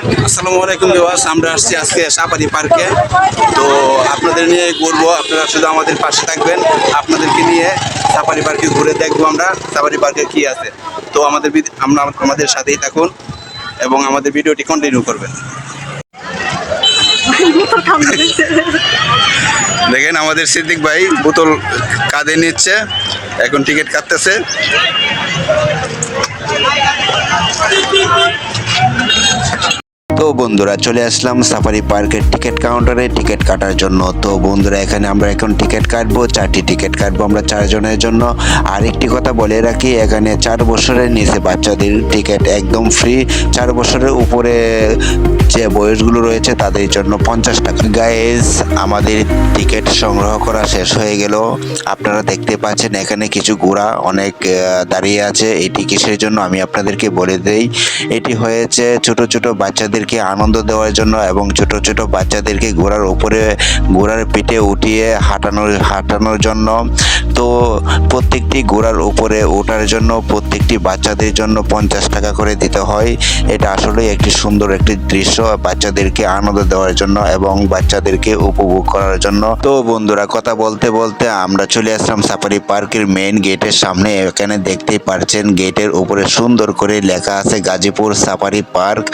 আসসালামু আলাইকুম বিবাস আমরা আসছি আজকে সাপারি পার্কে। তো আপনাদের নিয়ে ঘুরবো, আপনারা শুধু আমাদের পাশে থাকবেন, আপনাদেরকে নিয়ে সাফারি পার্কে ঘুরে দেখব আমরা সাফারি পার্কে কি আছে। তো আমাদের আমরা আমাদের সাথেই থাকুন এবং আমাদের ভিডিওটি কন্টিনিউ করবেন। দেখেন আমাদের সিদ্দিক ভাই বোতল কাঁধে নিচ্ছে, এখন টিকিট কাটতেছে। বন্ধুরা, চলে আসলাম সাফারি পার্কের টিকিট কাউন্টারে টিকিট কাটার জন্য। তো বন্ধুরা, এখানে আমরা এখন টিকিট কাটবো, চারটি টিকিট কাটবো আমরা চারজনের জন্য। আর একটি কথা বলে রাখি, এখানে চার বছরের নিচে বাচ্চাদের টিকিট একদম ফ্রি চার বছরের উপরে যে বয়সগুলো রয়েছে, তাদের জন্য পঞ্চাশ টাকা। গাইজ আমাদের টিকিট সংগ্রহ করা শেষ হয়ে গেল। আপনারা দেখতে পাচ্ছেন, এখানে কিছু ঘোড়া অনেক দাঁড়িয়ে আছে। এটি কিসের জন্য? আমি আপনাদেরকে বলে দেই। এটি হয়েছে ছোট ছোট বাচ্চাদেরকে আনন্দ দেওয়ার জন্য এবং ছোট ছোট বাচ্চাদেরকে ঘোড়ার উপরে, ঘোড়ার পিঠে উঠিয়ে হাঁটানোর হাঁটানোর জন্য তো প্রত্যেকটি ঘোড়ার উপরে ওঠার জন্য প্রত্যেকটি বাচ্চাদের জন্য পঞ্চাশ টাকা করে দিতে হয়। এটা আসলে একটি সুন্দর একটি দৃশ্য বাচ্চাদেরকে আনন্দ দেওয়ার জন্য এবং বাচ্চাদেরকে উপভোগ করার জন্য। তো বন্ধুরা, কথা বলতে বলতে আমরা চলে আসলাম সাফারি পার্কের মেইন গেটের সামনে। এখানে দেখতেই পারছেন গেটের উপরে সুন্দর করে লেখা আছে গাজীপুর সাফারি পার্ক।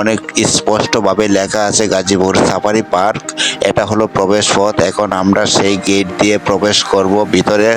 অনেক স্পষ্টভাবে লেখা আছে গাজীপুর সাফারি পার্ক। এটা হলো প্রবেশ পথ। এখন আমরা সেই গেট দিয়ে প্রবেশ করব। ভিতরে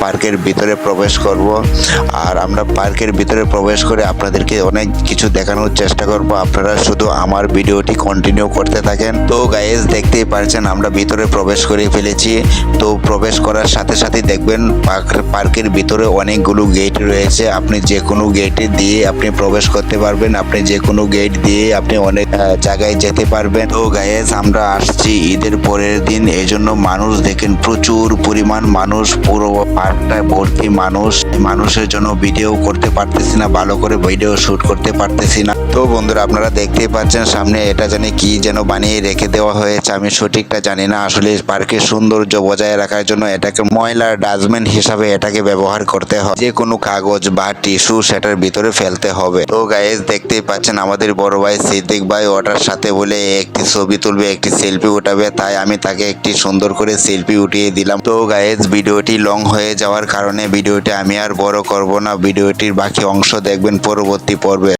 পার্কের ভিতরে প্রবেশ করব। আর আমরা পার্কের ভিতরে প্রবেশ করে আপনাদেরকে অনেক কিছু দেখানোর চেষ্টা করব। আপনারা শুধু আমার ভিডিওটি কন্টিনিউ করতে থাকেন। তো গাইজ দেখতেই পারছেন আমরা ভিতরে প্রবেশ করে ফেলেছি। তো প্রবেশ করার সাথে সাথে দেখবেন পার্ক- পার্কের ভিতরে অনেকগুলো গেট রয়েছে। আপনি যে কোনো গেটে দিয়ে আপনি প্রবেশ করতে পারবেন। আপনি যে কোনো গেট দিয়ে আপনি অনেক জায়গায় যেতে পারবেন। তো গাইজ আমরা আসছি ঈদের পরের দিন। এই জন্য মানুষ দেখেন প্রচুর পরিমাণ মানুষ পুরো পার্কটা ভর্তি মানুষ। মানুষের জন্য ভিডিও করতে পারতেছি না, ভালো করে ভিডিও শুট করতে পারতেছি না। তো বন্ধুরা, আপনারা দেখতেই পাচ্ছেন সামনে এটা জানি কি যেন বানিয়ে রেখে দেওয়া হয়েছে, আমি সঠিকটা জানি না। আসলে পার্কের সৌন্দর্য বজায় রাখার জন্য এটাকে ময়লার ডাস্টবিন হিসাবে এটাকে ব্যবহার করতে হয়। যে কোনো কাগজ বা টিস্যু সেটার ভিতরে ফেলতে হবে। তো গাইজ দেখতেই পাচ্ছেন আমাদের বড় ভাই সিদ্দিক ভাই ওটার সাথে বলে একটি ছবি তুলবে, একটি সেলফি উঠাবে। তাই আমি তাকে একটি সুন্দর করে সেলফি উঠিয়ে দিলাম। তো গাইজ ভিডিওটি লং হয়ে যাওয়ার কারণে ভিডিওটি আমি আর বড় করব না। ভিডিওটির বাকি অংশ দেখবেন পরবর্তী পর্বে।